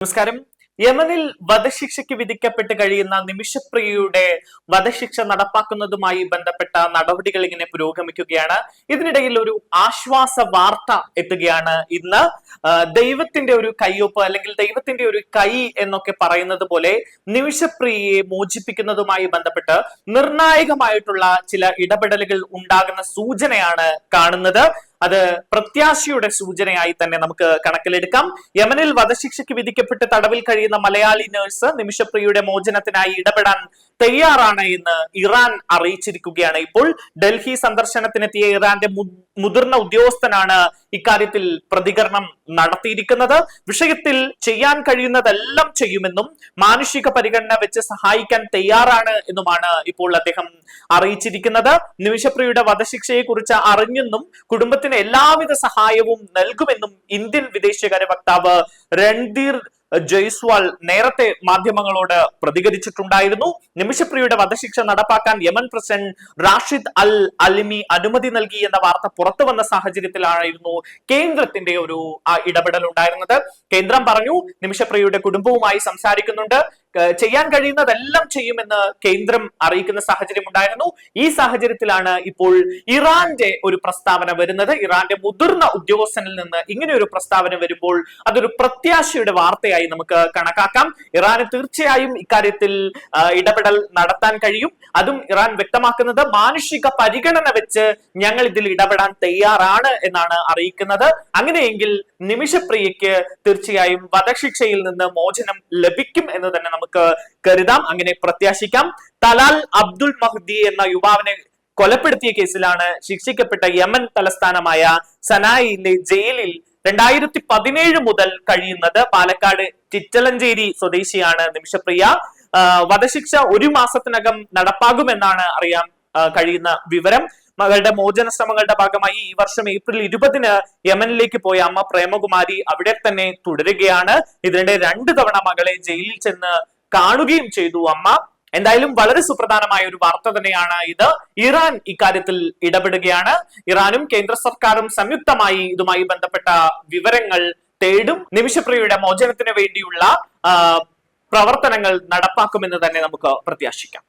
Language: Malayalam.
നമസ്കാരം. യമനിൽ വധശിക്ഷയ്ക്ക് വിധിക്കപ്പെട്ട് കഴിയുന്ന നിമിഷപ്രിയയുടെ വധശിക്ഷ നടപ്പാക്കുന്നതുമായി ബന്ധപ്പെട്ട നടപടികൾ ഇങ്ങനെ പുരോഗമിക്കുകയാണ്. ഇതിനിടയിൽ ഒരു ആശ്വാസ വാർത്ത എത്തുകയാണ് ഇന്ന്. ദൈവത്തിന്റെ ഒരു കയ്യൊപ്പ് അല്ലെങ്കിൽ ദൈവത്തിന്റെ ഒരു കൈ എന്നൊക്കെ പറയുന്നത് പോലെ നിമിഷപ്രിയയെ മോചിപ്പിക്കുന്നതുമായി ബന്ധപ്പെട്ട് നിർണായകമായിട്ടുള്ള ചില ഇടപെടലുകൾ ഉണ്ടാകുന്ന സൂചനയാണ് കാണുന്നത്. അത് പ്രത്യാശയുടെ സൂചനയായി തന്നെ നമുക്ക് കണക്കിലെടുക്കാം. യമനിൽ വധശിക്ഷയ്ക്ക് വിധിക്കപ്പെട്ട് തടവിൽ കഴിയുന്ന മലയാളി നഴ്സ് നിമിഷപ്രിയയുടെ മോചനത്തിനായി ഇടപെടാൻ തയ്യാറാണ് എന്ന് ഇറാൻ അറിയിച്ചിരിക്കുകയാണ്. ഇപ്പോൾ ഡൽഹി സന്ദർശനത്തിനെത്തിയ ഇറാന്റെ മുതിർന്ന ഉദ്യോഗസ്ഥനാണ് ഇക്കാര്യത്തിൽ പ്രതികരണം നടത്തിയിരിക്കുന്നത്. വിഷയത്തിൽ ചെയ്യാൻ കഴിയുന്നതെല്ലാം ചെയ്യുമെന്നും മാനുഷിക പരിഗണന വെച്ച് സഹായിക്കാൻ തയ്യാറാണ് എന്നുമാണ് ഇപ്പോൾ അദ്ദേഹം അറിയിച്ചിരിക്കുന്നത്. നിമിഷപ്രിയുടെ വധശിക്ഷയെ കുറിച്ച് അറിഞ്ഞെന്നും കുടുംബത്തിന് എല്ലാവിധ സഹായവും നൽകുമെന്നും ഇന്ത്യൻ വിദേശകാര്യ വക്താവ് രൺധീർ ജയ്സ്വാൾ നേരത്തെ മാധ്യമങ്ങളോട് പ്രതികരിച്ചിട്ടുണ്ടായിരുന്നു. നിമിഷപ്രിയയുടെ വധശിക്ഷ നടപ്പാക്കാൻ Yemen president Rashid al Alimi അനുമതി നൽകി എന്ന വാർത്ത പുറത്തു വന്ന സാഹചര്യത്തിലായിരുന്നു കേന്ദ്രത്തിന്റെ ഒരു ഇടപെടൽ ഉണ്ടായിരുന്നത് കേന്ദ്രം പറഞ്ഞു നിമിഷപ്രിയയുടെ കുടുംബവുമായി സംസാരിക്കുന്നുണ്ട്. ചെയ്യാൻ കഴിയുന്നതെല്ലാം ചെയ്യുമെന്ന് കേന്ദ്രം അറിയിക്കുന്ന സാഹചര്യം ഉണ്ടായിരുന്നു. ഈ സാഹചര്യത്തിലാണ് ഇപ്പോൾ ഇറാന്റെ ഒരു പ്രസ്താവന വരുന്നത്. ഇറാന്റെ മുതിർന്ന ഉദ്യോഗസ്ഥനിൽ നിന്ന് ഇങ്ങനെ ഒരു പ്രസ്താവന വരുമ്പോൾ അതൊരു പ്രത്യാശയുടെ വാർത്തയായി നമുക്ക് കണക്കാക്കാം. ഇറാന് തീർച്ചയായും ഇക്കാര്യത്തിൽ ഇടപെടൽ നടത്താൻ കഴിയും. അതും ഇറാൻ വ്യക്തമാക്കുന്നത് മാനുഷിക പരിഗണന വെച്ച് ഞങ്ങൾ ഇതിൽ ഇടപെടാൻ തയ്യാറാണ് എന്നാണ് അറിയിക്കുന്നത്. അങ്ങനെയെങ്കിൽ നിമിഷപ്രിയയ്ക്ക് തീർച്ചയായും വധശിക്ഷയിൽ നിന്ന് മോചനം ലഭിക്കും എന്ന് തന്നെ നമുക്ക് കരുതാം. അങ്ങനെ പ്രത്യാശിക്കാം. തലാൽ അബ്ദുൾ മഹ്ദി എന്ന യുവാവിനെ കൊലപ്പെടുത്തിയ കേസിലാണ് ശിക്ഷിക്കപ്പെട്ട യമൻ തലസ്ഥാനമായ സനായിലെ ജയിലിൽ രണ്ടായിരത്തി പതിനേഴ് മുതൽ കഴിയുന്നത്. പാലക്കാട് ചിറ്റലഞ്ചേരി സ്വദേശിയാണ് നിമിഷപ്രിയ. വധശിക്ഷ ഒരു മാസത്തിനകം നടപ്പാകുമെന്നാണ് അറിയാൻ കഴിയുന്ന വിവരം. മകളുടെ മോചന ശ്രമങ്ങളുടെ ഭാഗമായി ഈ വർഷം ഏപ്രിൽ ഇരുപതിന് യമനിലേക്ക് പോയ അമ്മ പ്രേമകുമാരി അവിടെ തന്നെ തുടരുകയാണ്. ഇതിനിടെ രണ്ടു തവണ മകളെ ജയിലിൽ ചെന്ന് കാണുകയും ചെയ്തു അമ്മ. എന്തായാലും വളരെ സുപ്രധാനമായ ഒരു വാർത്ത തന്നെയാണ് ഇത്. ഇറാൻ ഇക്കാര്യത്തിൽ ഇടപെടുകയാണ്. ഇറാനും കേന്ദ്ര സർക്കാരും സംയുക്തമായി ഇതുമായി ബന്ധപ്പെട്ട വിവരങ്ങൾ തേടും. നിമിഷപ്രിയയുടെ മോചനത്തിന് വേണ്ടിയുള്ള പ്രവർത്തനങ്ങൾ നടപ്പാക്കുമെന്ന് തന്നെ നമുക്ക് പ്രത്യാശിക്കാം.